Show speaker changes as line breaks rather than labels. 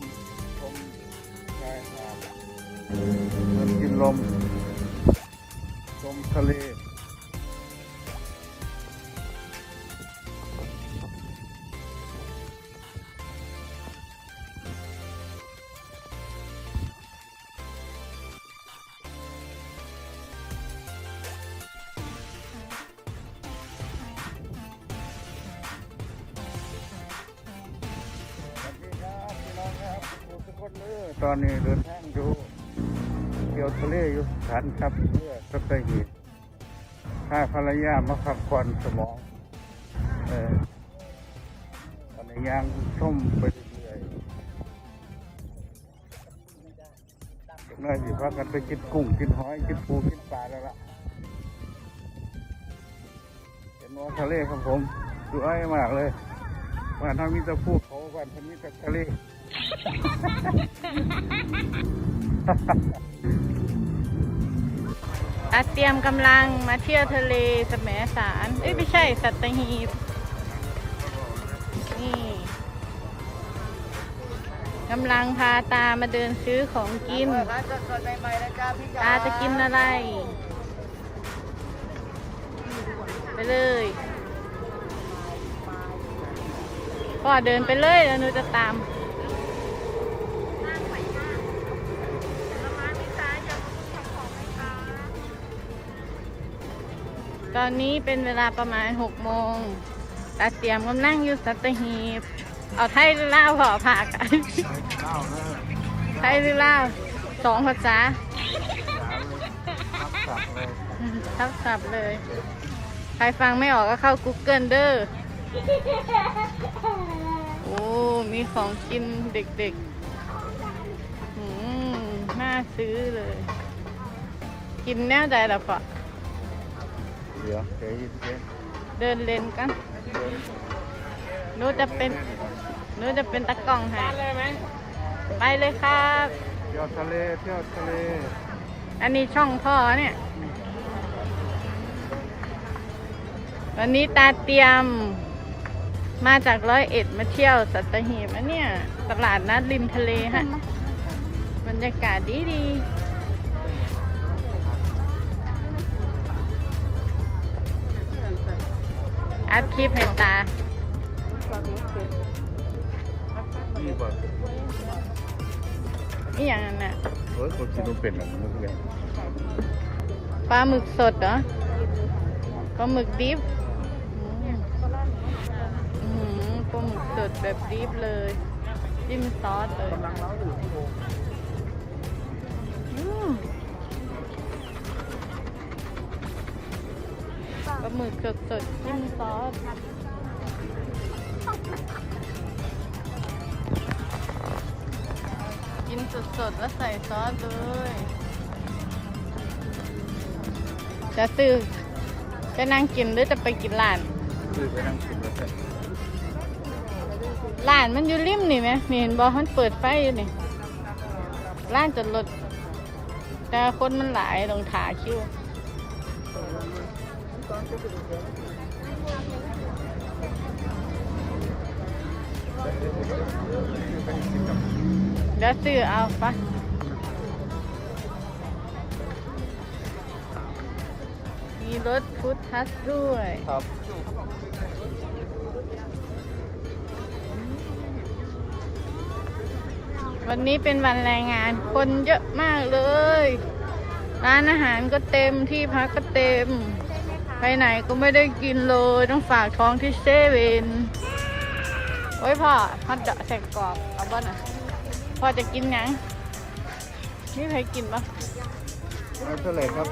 มชมชายหาดเดินกินลมลมทะเล คนเด้อตอนนี้เดินทางอยู่เที่ยวทะเลอยู่สถานครับเพื่อสัตหีบพาภรรยามาพักผ่อนสมองเออตอนนี้ยังชมไปเรื่อยๆจากนั้นสิพากันไปกินกุ้งกินหอยกินปูกินปลาแล้วล่ะเป็นวันทะเลครับผมสวยมากเลย บ้านทางมีแต่ภูเขาบ้านทางมีแต่ทะเล
อาเตรียมกำลังมาเที่ยวทะเลสมสารเอ้ยไม่ใช่สัตหีบนี่กำลังพาตามาเดินซื้อของกิน
ร้านสดๆใหม่ๆนะจ๊ะพี่จ๋า
ตาจะกินอะไร ไปเลย พ่อเดินไปเลยแล้วหนูจะตามตอนนี้เป็นเวลาประมาณหกโมงตาเตรียมกำลังอยู่สัตหีบ เอาไทยหรือลาวพอผ่ากันไทยหรือลาวสองภาษาทับศัพท์เลย ใครฟังไม่ออกก็เข้า Google เด้อ โอ้ มีของกินเด็กๆอืมน่าซื้อเลย กินแน่ใจแล้วปะ
เดี๋ยวเดี๋ยวเดี๋ยว
เดินเล่นกันหนูจะเป็นหนูจะเป็นตะกล้องให้ไปเลยครับ
เที่ยวทะเลเที่ยวทะเล
อันนี้ช่องพ่อเนี่ย วันนี้ตาเตรียม มาจากร้อยเอ็ดมาเที่ยวสัตหีบนะเนี่ย ตลาดนัดริมทะเลฮะ บรรยากาศดีดีๆอัดคลิปให้ตา
นี่บ่
นี่อย่างนั้นน่ะ
เฮ้ยคนกินมันเป็นอะไรมันเป็น
ปลาหมึกสดเหรอปลาหมึกดิฟ ปลาหมึกสดแบบดิฟเลย จิ้มซอสเลย
กำลังเล้าอยู่ที่โรง
อืมปลาหมึกสดสดๆจิ้มซอสกินสดสดๆแล้วใส่ซอสเลยจะซื้อจะนั่งกินหรือจะไปกินร้าน
คือไปนั่งกินแล้วแต่
ร้านมันอยู่ริมนี่ไหมนี่เห็นบอมันเปิดไฟอยู่นี่ร้านจอดรถแต่คนมันหลายลงถาคิวเดี๋ยวซื้อเอาปะมีรถพุทธัสด้วย
ครับ
วันนี้เป็นวันแรงงานคนเยอะมากเลย ร้านอาหารก็เต็มที่พักก็เต็ม ไปไหนก็ไม่ได้กินเลยต้องฝากท้องที่เซเว่นโอ้ยพ่อพ่อจะใส่กรอบเอาบ้าน่ะพ่อจะกินยังนี่ใครกินปะ
แล้วเท่าไหร่ครับ